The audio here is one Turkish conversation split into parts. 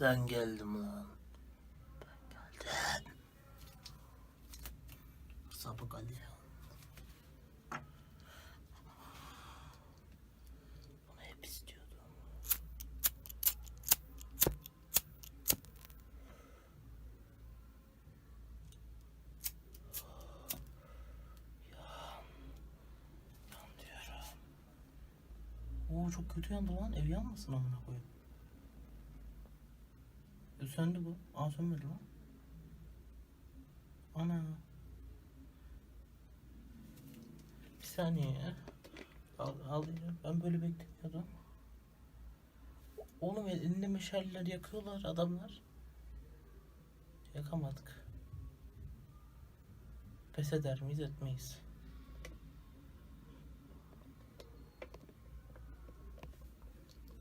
Ben geldim lan. Ben geldim. Sapık Ali. Bunu hep istiyordum. Yan diyorum. Oo çok kötü yandı lan. Ev yanmasın amına koyayım. Söndü bu. Aa sönmedi lan. Ana. Bir saniye ya. Al, al ya. Ben böyle beklemiyordum. Oğlum elinde meşaleler yakıyorlar adamlar. Yakamadık. Pes eder miyiz etmeyiz.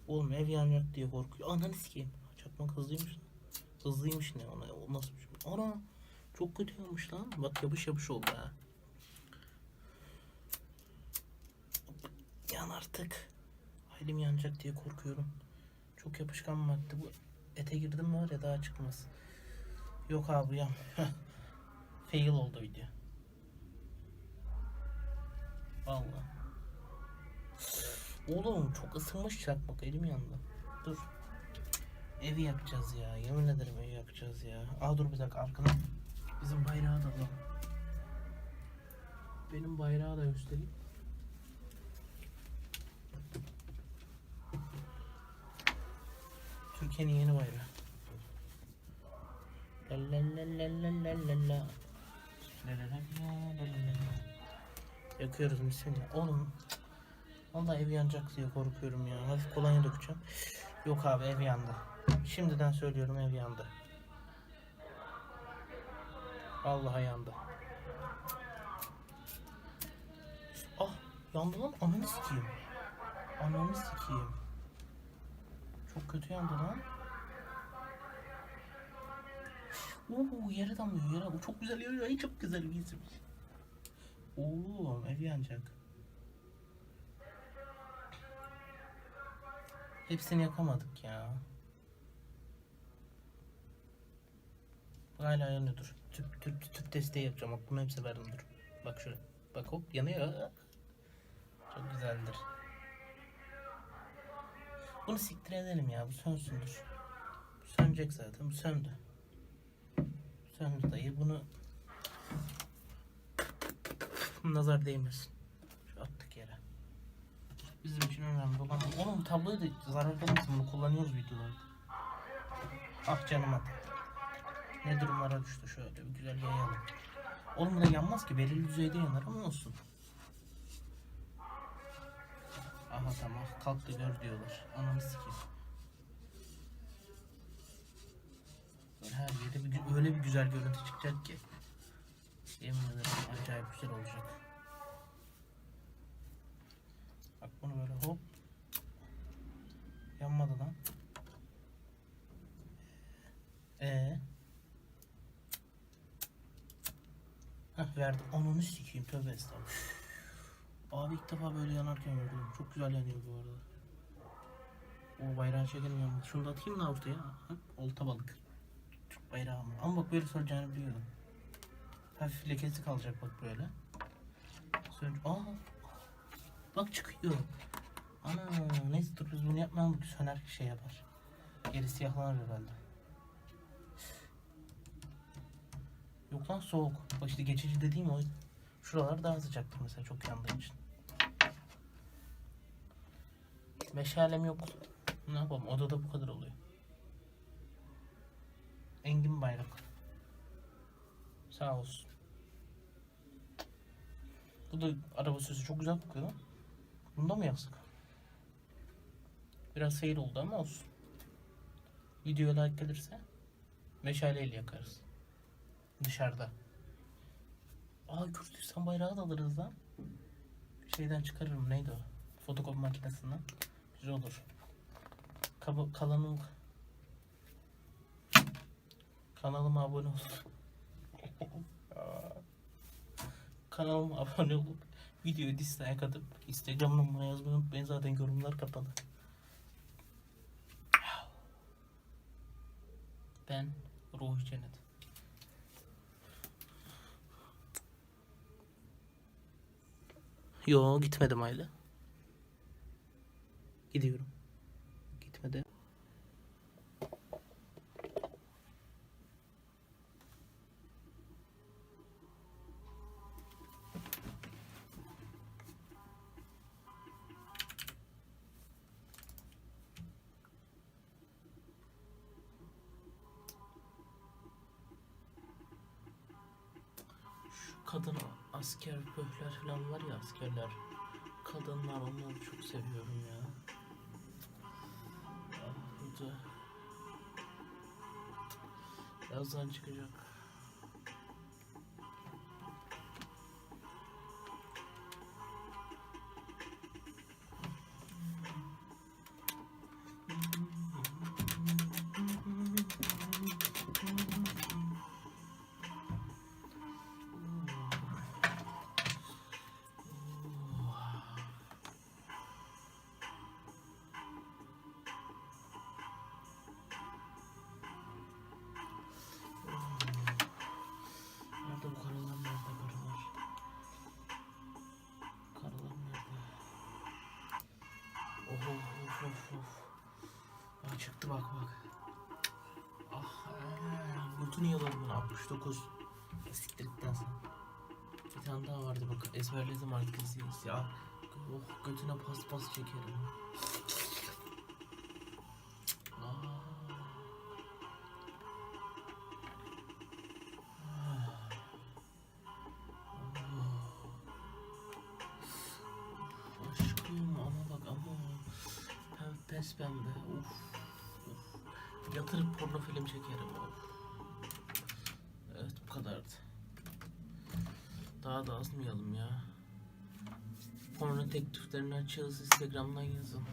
Oğlum ev yanacak diye korkuyor. Ananı sikeyim. Çakmak hızlıymış. lan. Hızlıymış ne ona. O nasıl bir şey? Ana. Çok kötü yanmış lan. Bak yapış yapış oldu ha. Yan artık. Elim yanacak diye korkuyorum. Çok yapışkan madde bu. Ete girdim mi var ya daha çıkmaz. Yok abi yan. Fail oldu video. Vallahi. Oğlum çok ısınmış çakmak elim yandı. Dur. Evi yakacağız ya. Yemin ederim evi yakacağız ya. Aa dur bir dakika arkana. Bizim bayrağı da alalım. Benim bayrağı da göstereyim. Türkiye'nin yeni bayrağı. La la la la la la la. La la la la la la la. Yakıyoruz bismillah. Oğlum. Vallahi ev yanacak diye korkuyorum ya. Hafif kolonya dökeceğim. Yok abi ev yandı. Şimdiden söylüyorum ev yandı. Vallahi yandı. Ah yandı lan ananı sikeyim. Ananı sikeyim. Çok kötü yandı lan. Oo yere damlıyor yere. Bu çok güzel yanıyor. Ay çok güzel bir isim. Oğlum ev yanacak. Hepsini yakamadık ya. Hala yanıyor dur. Tüp, tüp, tüp desteği yapacağım. Bak bunu hep severim dur. Bak şöyle. Bak hop yanıyor. Çok güzeldir. Bunu siktir edelim ya. Bu sönsün dur. Bu sönecek zaten. Bu söndü. Söndü dayı. Bunu nazar değmesin. Şu attık yere. Bizim için önemli olan bu. Oğlum tabloyu da zarar olmasın. Bunu kullanıyoruz videolarda. Ah canım at. Ne durumlara düştü şöyle bir güzel yayalım. Oğlum da yanmaz ki belirli düzeyde yanar ama olsun. Aha tamam kalk da gör diyorlar. Ananı sikeyim. Böyle her yerde bir, öyle bir güzel görüntü çıkacak ki. Yemin ederim acayip güzel olacak. Bak bunu böyle hop. Yanmadı lan. Heh verdim. Ananı sikeyim tövbe estağfurullah. Abi ilk defa böyle yanarken gördüm. Çok güzel yanıyor bu arada. O bayrağı çekelim yanmadı. Şunu da atayım da ortaya. Olta balık. Türk bayrağı mı? Ama bak böyle soracağını biliyordum. Hafif lekesi kalacak bak böyle. Sonra... Aa! Bak çıkıyor. Ana neyse dur biz bunu yapmayalım. Söner şey yapar. Geri siyahlanır herhalde. Yok lan soğuk. Bak işte geçici dediğim o. Şuralar daha sıcaktır mesela çok yandığı için. Meşalem yok. Ne yapalım odada bu kadar oluyor. Engin bayrak. Sağ olsun. Bu da araba sesi çok güzel kokuyor. Bunda mı yaksak? Biraz fail oldu ama olsun. Videoya like gelirse meşaleyle yakarız. Dışarıda. Aa Kürdistan bayrağı da alırız lan. Şeyden çıkarırım neydi o? Fotokopi makinesinden. Güzel olur. Kaba, kalanın kanalıma abone ol. Kanalıma abone olup videoyu dislike atıp Instagram'dan bana yazmayı unutmayın zaten yorumlar kapalı. Ben Ruhi Cennet. Yo gitmedim Ayla. Gidiyorum. Gitmedi. Şu kadın asker böhler falan var ya askerler. Kadınlar onları çok seviyorum ya. Ah burada. Birazdan çıkacak. Çıktı bak bak. Ah ee, bütün yıllarımın 69. Siktirikten sen. Bir tane daha vardı bak ezberledim artık izleyiniz ya. Oh götüne pas pas çekerim. Aa. Aşkım ama bak ama pembe uf, uf. Yatırıp porno film çekerim of. Evet bu kadardı. Daha da azmayalım ya. Porno tekliflerini açığız Instagram'dan yazın.